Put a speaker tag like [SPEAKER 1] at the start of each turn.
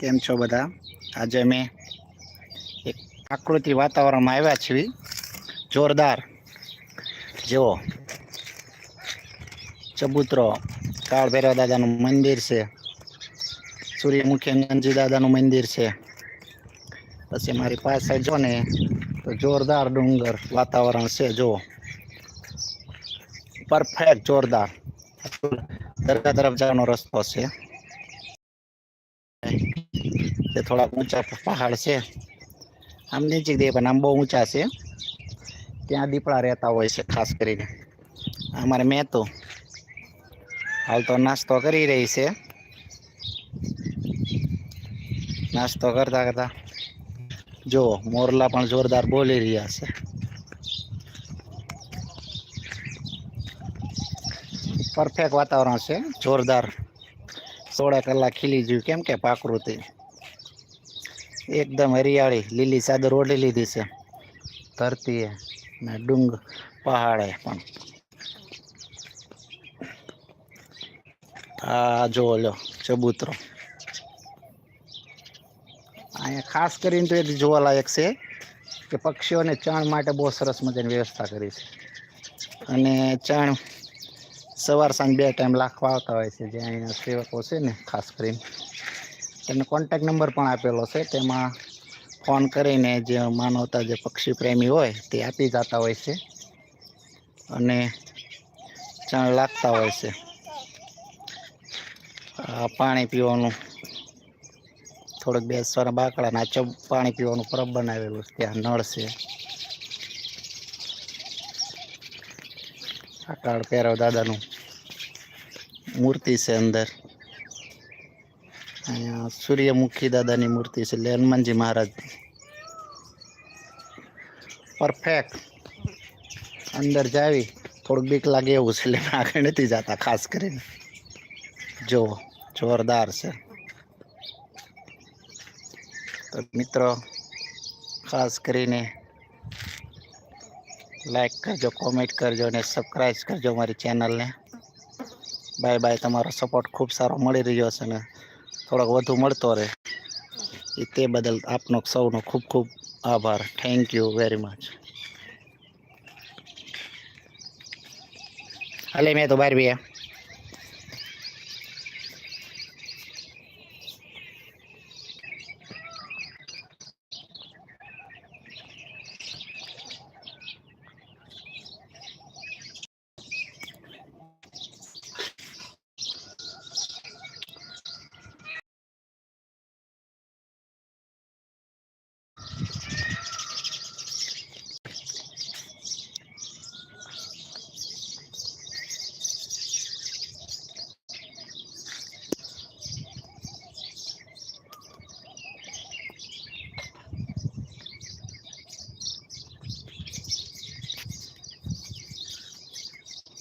[SPEAKER 1] કેમ છો બધા? આજે અમે એક આકૃતિ વાતાવરણમાં આવ્યા છીએ. જોરદાર. જુઓ. ચબૂતરો, કાળ દાદાનું મંદિર છે. સૂર્યમુખી અંગનજી દાદાનું મંદિર છે. પછી મારી પાસે જો ને, તો જોરદાર ડુંગર વાતાવરણ છે, જુઓ. પરફેક્ટ જોરદાર. દરગાહ તરફ જવાનો રસ્તો છે. તે થોડા ઊંચા પહાડ છે આમ નજીક દે પણ આમ બહુ ઊંચા છે ત્યાં દીપડા રહેતા હોય છે ખાસ કરીને અમારે મેં તો હાલ તો નાસ્તો કરી રહી છે નાસ્તો કરતા કરતા જુઓ મોરલા પણ જોરદાર બોલી રહ્યા છે પરફેક્ટ વાતાવરણ છે જોરદાર સોળા કલાક ખીલી ગયું કેમ કે પ્રાકૃતિ એકદમ હરિયાળી, લીલી ચાદર ઓઢી લીધી છે. ધરતીએ. ને ડુંગ પહાડે પણ. આ જો લો, ચબૂતરો. અહીંયા ખાસ કરીને તો એક જોવાલાયક છે કે પક્ષીઓને ચણ માટે બહુ સરસ મજાની વ્યવસ્થા કરી છે. અને ચણ સવાર સાંજ બે ટાઈમ લાખવા આવતા હોય છે, જે અહીંના સેવકો છે ને, ખાસ કરીને. તેનો કોન્ટેક નંબર પણ આપેલો છે. તેમાં ફોન કરીને જે માનવતા જે પક્ષી પ્રેમી હોય તે આપી જતા હોય છે અને ચણ લાગતા હોય છે. પાણી પીવાનું થોડુંક બેસવાના બાકડા ના ચબ પાણી પીવાનું પરબ બનાવેલું છે. ત્યાં નળ છે. આ કાળ ભૈરવ દાદાનું મૂર્તિ છે અંદર. અહીંયા સૂર્યમુખી દાદાની મૂર્તિ છે એટલે હનુમાનજી મહારાજ પરફેક્ટ અંદર જાવી થોડુંક બીક લાગે એવું છે એટલે આગળ નથી જતા ખાસ કરીને જો જોરદાર છે તો મિત્રો ખાસ કરીને લાઈક કરજો કોમેન્ટ કરજો અને સબસ્ક્રાઈબ કરજો મારી ચેનલને બાય બાય તમારો સપોર્ટ ખૂબ સારો મળી રહ્યો છે ને થોડોક વધુ મળતો રહે. એ તે બદલ આપનો સૌનો ખૂબ ખૂબ આભાર. થેન્ક યુ વેરી મચ હાલે મેં તો બહાર બી